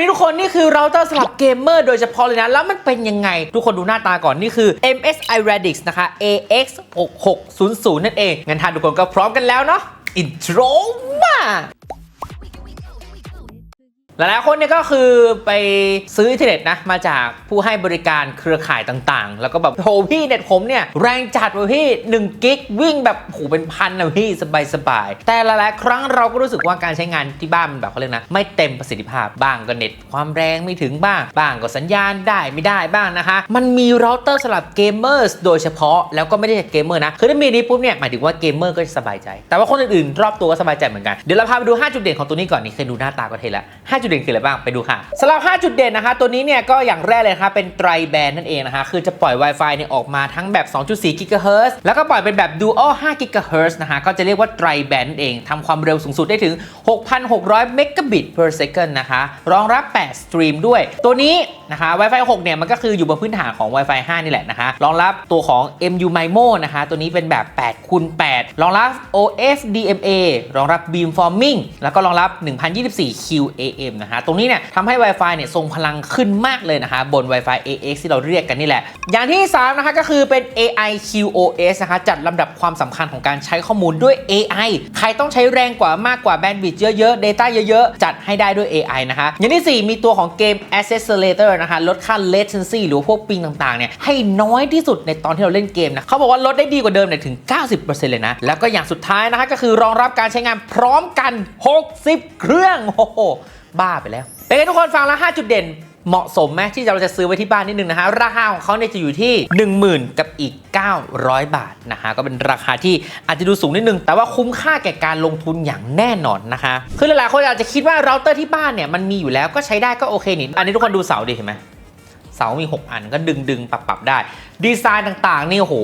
นี้ทุกคนนี่คือเราเตอร์สำหรับเกมเมอร์โดยเฉพาะเลยนะ แล้วมันเป็นยังไง ทุกคนดูหน้าตาก่อนนี่คือ MSI Radix นะคะ AX 6600นั่นเองงั้นท่านทุกคนก็พร้อมกันแล้วเนาะอินโทรมา หลายๆคนเนี่ยก็คือไปซื้ออินเทอร์เน็ตนะมาจากผู้ให้บริการเครือข่ายต่างๆ แล้วก็แบบโหพี่เน็ตผมเนี่ยแรงจัดว่ะพี่1กิกวิ่งแบบโหเป็นพันนะพี่สบายๆแต่หลายๆ ครั้งเราก็รู้สึกว่าการใช้งานที่บ้านมันแบบเขาเรียกนะไม่เต็มประสิทธิภาพบ้างก็เน็ตความแรงไม่ถึงบ้าง บ้างก็สัญญาณได้ไม่ได้บ้างนะคะ มันมีเราเตอร์สำหรับเกมเมอร์โดยเฉพาะแล้วก็ไม่ได้แค่เกมเมอร์นะคือถ้ามีนี้ปุ๊บเนี่ยหมายถึงว่าเกมเมอร์ก็จะสบายใจ แต่ว่าคนอื่นๆรอบตัวก็สบายใจเหมือนกันเดี๋ยวเราพาไปดู5จุดเด่นของตัวนี้ก่อนนี่เคยดูหน้าตาก็เท่ล้ว5จุดเด่นคืออะไรบ้างไปดูค่ะสำหรับ 5 จุดเด่นนะคะตัวนี้เนี่ยก็อย่างแรกเลยนะคะเป็นไตรแบนนั่นเองนะคะคือจะปล่อย Wi-Fi เนี่ยออกมาทั้งแบบ 2.4 GHz แล้วก็ปล่อยเป็นแบบ Dual 5 GHz นะคะก็จะเรียกว่าไตรแบนนั่นเองทำความเร็วสูงสุดได้ถึง 6,600 Mbit per second นะคะรองรับ 8 สตรีมด้วย ตัวนี้นะคะ Wi-Fi 6 เนี่ยมันก็คืออยู่บนพื้นฐานของ Wi-Fi 5 นี่แหละนะคะรองรับตัวของ MU MIMO นะคะตัวนี้เป็นแบบ8คูณ8รองรับ OFDMA รองรับ beamforming แล้วก็รองรับ 1024 QAM นะคะตรงนี้เนี่ยทำให้ Wi-Fi เนี่ยทรงพลังขึ้นมากเลยนะคะบน Wi-Fi AX ที่เราเรียกกันนี่แหละ อย่างที่ 3 นะคะก็คือเป็น AI QoS นะคะจัดลำดับความสำคัญของการใช้ข้อมูลด้วย AI ใครต้องใช้แรงกว่ามากกว่าแบนด์วิดต์เยอะๆ Data เยอะๆ จัดให้ได้ด้วย AI นะคะ อย่างที่ 4 มีตัวของเกม Accelerator นะคะลดค่า latency หรือพวกปิงต่างๆเนี่ยให้น้อยที่สุดในตอนที่เราเล่นเกมนะเขาบอกว่าลดได้ดีกว่าเดิมเนี่ยถึง 90%เลยนะแล้วก็อย่างสุดท้ายนะคะก็คือรองรับการใช้งานพร้อมกัน 60 เครื่องโอ้โห บ้าไปแล้ว เป็นไงทุกคนฟังแล้ว 5 จุดเด่นเหมาะสมไหมที่เราจะซื้อไว้ที่บ้านนิดนึงนะคะราคาของเขาเนี่ยจะอยู่ที่ 10,000 กับอีก 900 บาทนะคะก็เป็นราคาที่อาจจะดูสูงนิดนึง แต่ว่าคุ้มค่าแก่การลงทุนอย่างแน่นอนนะคะ คือหลายๆคนอาจจะคิดว่าเราเตอร์ที่บ้านเนี่ยมันมีอยู่แล้วก็ใช้ได้ก็โอเคนี่อันนี้ทุกคนดูเสาดิเห็นไหมเสามี 6 อันก็ดึงดึงปรับปรับได้ ดีไซน์ต่างๆ นี่โห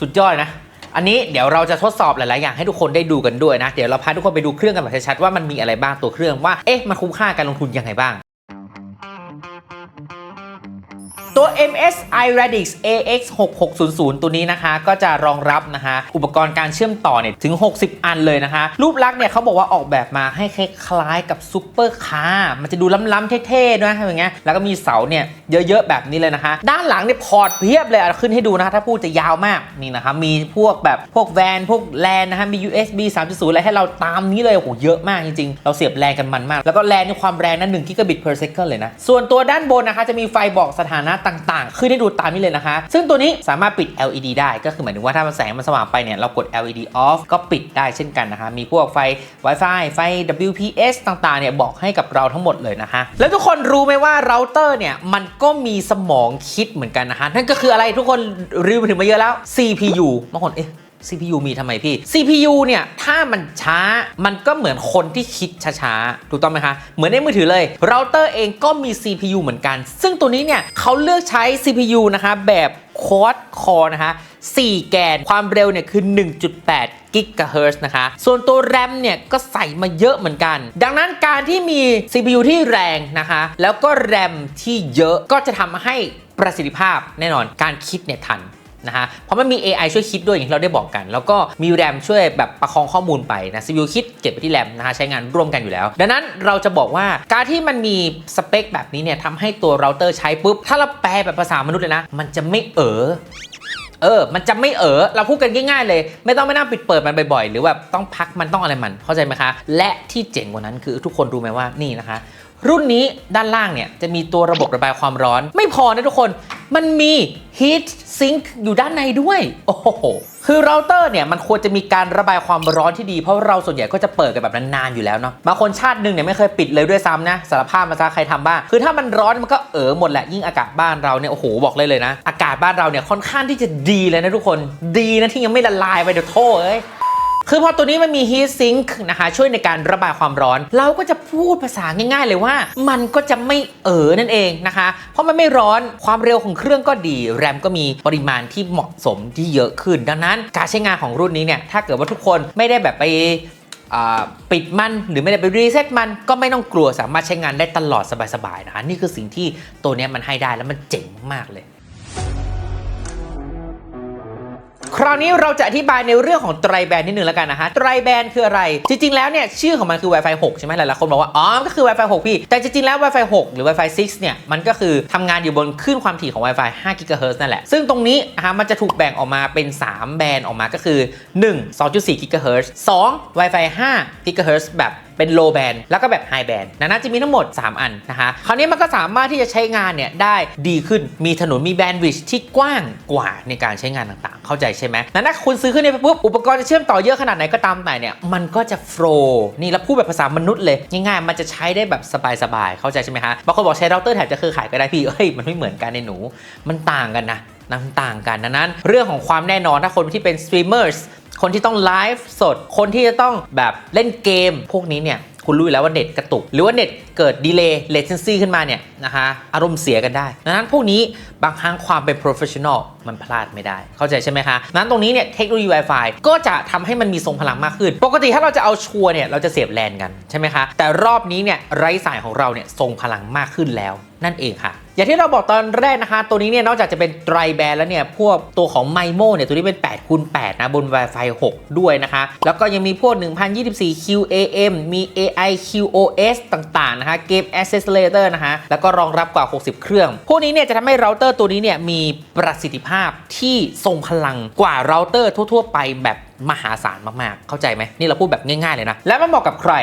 สุดยอดนะ อันนี้เดี๋ยวเราจะทดสอบหลาย ๆ อย่างให้ทุกคนได้ดูกันด้วยนะ เดี๋ยวเราพาทุกคนไปดูเครื่องกันแบบชัด ๆ ว่ามันมีอะไรบ้างตัวเครื่องว่า เอ๊ะ มันคุ้มค่าการลงทุนยังไงบ้าง ตัว MSI Radix AX 6600ตัวนี้นะคะ ก็จะรองรับนะคะอุปกรณ์การเชื่อมต่อเนี่ยถึง 60 อันเลยนะคะ รูปลักษณ์เนี่ยเขาบอกว่าออกแบบมาให้คล้ายๆกับซุปเปอร์คาร์มันจะดูล้ำๆเท่ๆด้วยอย่างเงี้ยแล้วก็มีเสาเนี่ยเยอะๆแบบนี้เลยนะคะ ด้านหลังเนี่ยพอร์ตเพียบเลยเอาขึ้นให้ดูนะคะถ้าพูดจะยาวมากนี่นะคะมีพวกแบบพวกแวนพวกแลนนะคะมี USB 3.0อะไรให้เราตามนี้เลยโอ้โหเยอะมากจริงๆ เราเสียบแรงกันมันมาก แล้วก็แรงในความแรงนั้น1 gigabit per second เลยนะส่วนตัวด้านบนนะคะจะมีไฟบอกสถานะต่างๆ ขึ้นให้ดูตามนี้เลยนะคะ ซึ่งตัวนี้สามารถปิด LED ได้ก็คือหมายถึงว่าถ้ามันแสงมันสว่างไปเนี่ยเรากด LED off ก็ปิดได้เช่นกันนะคะ มีพวกไฟ Wi-Fi ไฟ WPS ต่างๆเนี่ยบอกให้กับเราทั้งหมดเลยนะคะ แล้วทุกคนรู้ไหมว่าเราเตอร์เนี่ยมันก็มีสมองคิดเหมือนกันนะคะนั่นก็คืออะไรทุกคนรีวิวมาถึงมาเยอะแล้ว CPU บางคนเอ๊ะ CPU มีทำไมพี่ CPU เนี่ย ถ้ามันช้ามันก็เหมือนคนที่คิดช้าๆ ถูกต้องไหมคะ เหมือนในมือถือเลยเราเตอร์เองก็มี CPU เหมือนกัน ซึ่งตัวนี้เนี่ยเขาเลือกใช้ CPU นะคะ แบบ Quad Core นะคะ 4 แกนความเร็วเนี่ยคือ 1.8 กิกะเฮิรตซ์นะคะ ส่วนตัว RAM เนี่ยก็ใส่มาเยอะเหมือนกัน ดังนั้นการที่มี CPU ที่แรงนะคะ แล้วก็ RAM ที่เยอะก็จะทำให้ประสิทธิภาพแน่นอนการคิดเนี่ยทัน นะฮะเพราะมันมี AI ช่วยคิดด้วยอย่างที่เราได้บอกกัน แล้วก็มี RAM ช่วยแบบประคองข้อมูลไปนะ CPU คิดเก็บไปที่ RAM นะฮะใช้งานร่วมกันอยู่แล้ว ดังนั้นเราจะบอกว่าการที่มันมีสเปคแบบนี้เนี่ยทำให้ตัวเราเตอร์ใช้ปุ๊บ ถ้าเราแปลแบบภาษามนุษย์เลยนะ มันจะไม่เออเออ มันจะไม่เออเราพูดกันง่ายๆเลย ไม่ต้องไม่นั่งปิดเปิดมันบ่อยๆ หรือแบบต้องพักมันต้องอะไรมัน เข้าใจไหมคะ และที่เจ๋งกว่านั้นคือทุกคนรู้ไหมว่านี่นะคะ รุ่นนี้ด้านล่างเนี่ยจะมีตัวระบบระบายความร้อน ไม่พอนะทุกคน มันมี heat sink อยู่ด้านในด้วย โอ้โห คือเราเตอร์เนี่ยมันควรจะมีการระบายความร้อนที่ดี เพราะเราส่วนใหญ่ก็จะเปิดกันแบบนานๆอยู่แล้วเนาะ บางคนชาติหนึ่งเนี่ยไม่เคยปิดเลยด้วยซ้ำนะสารภาพมาซะใครทำบ้าง คือถ้ามันร้อนมันก็เออหมดแหละ ยิ่งอากาศบ้านเราเนี่ยโอ้โหบอกเลยเลยนะ อากาศบ้านเราเนี่ยค่อนข้างที่จะดีเลยนะทุกคน ดีนะที่ยังไม่ละลายไปเดี๋ยวโทษเอ้ย คือพอตัวนี้มันมี heat sink นะคะช่วยในการระบายความร้อน เราก็จะพูดภาษาง่ายๆ เลยว่า มันก็จะไม่เออนั่นเองนะคะ เพราะมันไม่ร้อนความเร็วของเครื่องก็ดี แรมก็มีปริมาณที่เหมาะสมที่เยอะขึ้น ดังนั้นการใช้งานของรุ่นนี้เนี่ยถ้าเกิดว่าทุกคนไม่ได้แบบไปปิดมันหรือไม่ได้ไปรีเซ็ตมันก็ไม่ต้องกลัวสามารถใช้งานได้ตลอดสบายๆนะคะนี่คือสิ่งที่ตัวนี้มันให้ได้แล้วมันเจ๋งมากเลย คราวนี้เราจะอธิบายในเรื่องของไตรแบนนิดนึงแล้วกันนะฮะไตรแบนคืออะไร จริงๆแล้วเนี่ยชื่อของมันคือ Wi-Fi 6 ใช่ไหมหลายๆคนบอกว่า อ๋อ ก็คือ Wi-Fi 6 พี่ แต่จริงๆแล้ว Wi-Fi 6 หรือ Wi-Fi 6 เนี่ย มันก็คือทำงานอยู่บนคลื่นความถี่ของ Wi-Fi 5 GHz นั่นแหละ ซึ่งตรงนี้นะฮะมันจะถูกแบ่งออกมาเป็น 3 แบนออกมาก็คือ 1 2.4 GHz 2 Wi-Fi 5 GHz แบบเป็น low band แล้วก็แบบ high band นะนะจะมีทั้งหมด 3 อันนะคะคราวนี้มันก็สามารถที่จะใช้งานเนี่ยได้ดีขึ้นมีถนนมีแบนด์วิดที่กว้างกว่าในการใช้งานต่างๆ เข้าใจใช่ไหมนั้นถ้าคุณซื้อขึ้นไปปุ๊บอุปกรณ์จะเชื่อมต่อเยอะขนาดไหนก็ตามแต่เนี่ยมันก็จะโฟล์นี่แล้วพูดแบบภาษามนุษย์เลยง่ายๆมันจะใช้ได้แบบสบายๆเข้าใจใช่ไหมฮะบางคนบอกใช้เราเตอร์แถบจะคือขายก็ได้พี่เอ้ยมันไม่เหมือนกันในหนู มันต่างกันนะนะมันต่างกันดังนั้น เรื่องของความแน่นอนถ้าคนที่เป็นสตรีมเมอร์ คนที่ต้องไลฟ์สด คนที่จะต้องแบบเล่นเกม พวกนี้เนี่ยคุณรู้แล้วว่าเน็ตกระตุก หรือว่าเน็ตเกิดดีเลย์ latency ขึ้นมาเนี่ยนะคะอารมณ์เสียกันได้ดังนั้นพวกนี้บางครั้งความเป็น professional มันพลาดไม่ได้ เข้าใจใช่ไหมคะนั้นตรงนี้เนี่ยเทคโนโลยี Wi-Fi ก็จะทำให้มันมีทรงพลังมากขึ้น ปกติถ้าเราจะเอาชัวร์เนี่ยเราจะเสียบแลนกันใช่ไหมคะ แต่รอบนี้เนี่ยไร้สายของเราเนี่ยทรงพลังมากขึ้นแล้วนั่นเองค่ะ อย่างที่เราบอกตอนแรกนะคะ ตัวนี้เนี่ยนอกจากจะเป็นไตรแบนแล้วเนี่ย พวกตัวของ m i m o เนี่ย ตัวนี้เป็น8คูณ8นะบน Wi-Fi 6 ด้วยนะคะ แล้วก็ยังมีพวก 1024 QAM มี AI QoS ต่างๆนะคะ Game Accelerator นะฮะ แล้วก็รองรับกว่า 60 เครื่อง พวกนี้เนี่ยจะทำให้เราเตอร์ตัวนี้เนี่ยมีประสิทธิภาพที่ทรงพลังกว่าเราเตอร์ทั่ว ๆ ไปแบบมหาศาลมากๆ เข้าใจไหมนี่เราพูดแบบง่ายๆเลยนะ แล้วมันเหมาะกับใคร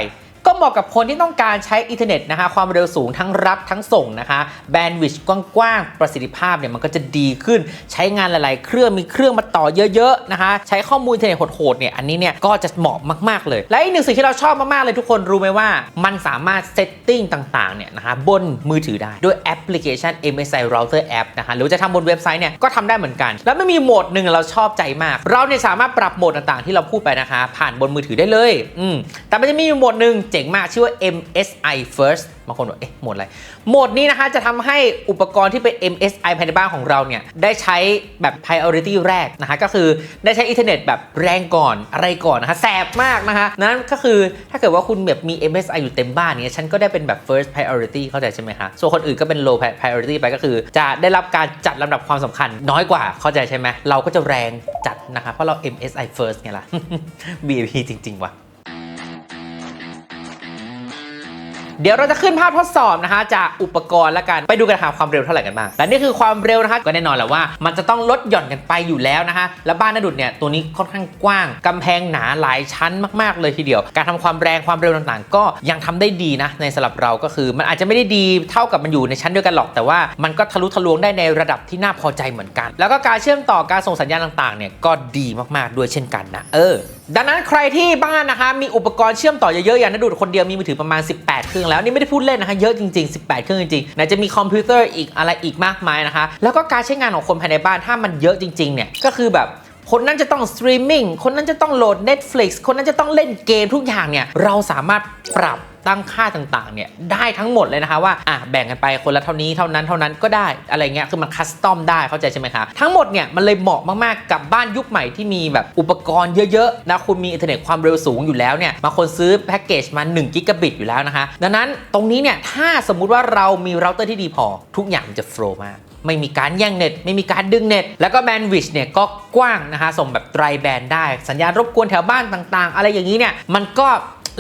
ก็เหมาะกับคนที่ต้องการใช้อินเทอร์เน็ตนะคะความเร็วสูงทั้งรับทั้งส่งนะคะแบนด์วิดต์กว้างๆ ประสิทธิภาพเนี่ยมันก็จะดีขึ้น ใช้งานหลายๆ เครื่องมีเครื่องมาต่อเยอะๆนะคะใช้ข้อมูลอินเทอร์เน็ตโหดๆเนี่ยอันนี้เนี่ยก็จะเหมาะมากๆเลย และอีกหนึ่งสิ่งที่เราชอบมากๆเลยทุกคนรู้ไหมว่า มันสามารถเซตติ้งต่างๆเนี่ยนะคะบนมือถือได้ด้วยแอปพลิเคชัน MSI Router App นะคะหรือจะทำบนเว็บไซต์เนี่ยก็ทำได้เหมือนกัน แล้วไม่มีโหมดหนึ่งเราชอบใจมาก เราเนี่ยสามารถปรับโหมดต่างๆ ที่เราพูดไปนะคะ ผ่านบนมือถือได้เลยอืมแต่มันจะมีโหมดหนึ่งเจ๋งมาก ชื่อว่า MSI First บางคนบอกเอ๊ะโหมดอะไรโหมดนี้นะคะจะทำให้อุปกรณ์ที่เป็น MSI ภายในบ้านของเราเนี่ยได้ใช้แบบ priority แรกนะคะก็คือได้ใช้อินเทอร์เน็ตแบบแรงก่อนอะไรก่อนนะคะแสบมากนะคะนั้นก็คือถ้าเกิดว่าคุณแบบมี MSI อยู่เต็มบ้านเนี่ยฉันก็ได้เป็นแบบ first priority เข้าใจใช่ไหมคะส่วนคนอื่นก็เป็น low priority ไปก็คือ จะได้รับการจัดลำดับความสำคัญน้อยกว่าเข้าใจใช่ไหมเราก็จะแรงจัดนะคะเพราะเรา MSI first ไงล่ะ BAP จริงๆว่ะ เดี๋ยวเราจะขึ้นภาพทดสอบนะคะ จากอุปกรณ์ละกันไปดูกันหาความเร็วเท่าไหร่กันบ้างและนี่คือความเร็วนะคะก็แน่นอนแหละว่า มันจะต้องลดหย่อนกันไปอยู่แล้วนะคะและบ้านนาดุดเนี่ยตัวนี้ค่อนข้างกว้างกำแพงหนาหลายชั้นมากๆ เลยทีเดียว การทำความแรงความเร็วต่างๆ ก็ยังทำได้ดีนะในสำหรับเราก็คือ มันอาจจะไม่ได้ดีเท่ากับมันอยู่ในชั้นเดียวกันหรอกแต่ว่ามันก็ทะลุทะลวงได้ในระดับที่น่าพอใจเหมือนกัน แล้วก็การเชื่อมต่อการส่งสัญญาณต่างๆเนี่ยก็ดีมากๆด้วยเช่นกันนะเออดังนั้นใครที่บ้านนะคะมีอุปกรณ์เชื่อมต่อเยอะๆอย่างนัดดูดคนเดียวมีมือถือประมาณ 18 เครื่องแล้วนี่ไม่ได้พูดเล่นนะคะเยอะจริง ๆ 18 เครื่องจริงๆไหนจะมีคอมพิวเตอร์อีกอะไรอีกมากมายนะคะ แล้วก็การใช้งานของคนภายในบ้านถ้ามันเยอะจริงๆเนี่ยก็คือแบบ คนนั้นจะต้องสตรีมมิ่งคนนั้นจะต้องโหลด Netflix คนนั้นจะต้องเล่นเกมทุกอย่างเนี่ยเราสามารถปรับตั้งค่าต่างๆเนี่ยได้ทั้งหมดเลยนะคะว่าอะแบ่งกันไปคนละเท่านี้เท่านั้นเท่านั้นก็ได้อะไรเงี้ยคือมันคัสตอมได้เข้าใจใช่ไหมคะทั้งหมดเนี่ยมันเลยเหมาะมากๆกับบ้านยุคใหม่ที่มีแบบอุปกรณ์เยอะๆนะคุณมีอินเทอร์เน็ตความเร็วสูงอยู่แล้วเนี่ยบางคนซื้อแพ็กเกจมา1กิกะบิตอยู่แล้วนะคะ ดังนั้นตรงนี้เนี่ยถ้าสมมุติว่าเรามีเราเตอร์ที่ดีพอทุกอย่างมันจะโฟล์มาก ไม่มีการแย่งเน็ต ไม่มีการดึงเน็ต แล้วก็แบนด์วิดเนี่ยก็กว้างนะคะส่งแบบไตรแบนด์ได้ สัญญาณรบกวนแถวบ้านต่างๆ อะไรอย่างนี้เนี่ยมันก็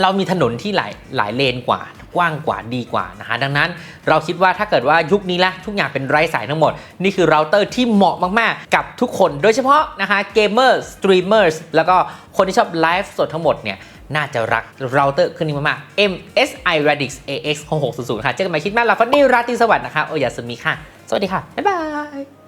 เรามีถนนที่หลายหลายเลนกว่ากว้างกว่าดีกว่านะคะดังนั้น เราคิดว่าถ้าเกิดว่ายุคนี้ละทุกอย่างเป็นไร้สายทั้งหมด นี่คือเราเตอร์ที่เหมาะมากๆ กับทุกคนโดยเฉพาะนะคะเกมเมอร์สตรีมเมอร์แล้วก็คนที่ชอบไลฟ์สดทั้งหมดเนี่ยน่าจะรักเราเตอร์ขึ้นนี้มากๆ MSI Radix AX 6600ค่ะเจอกันใหม่คลิดหน้าเราฟันนี่ราตรีสวัสดิ์นะคะโอยาสมีค่ะ วัสดีค่ะ บ๊ายบาย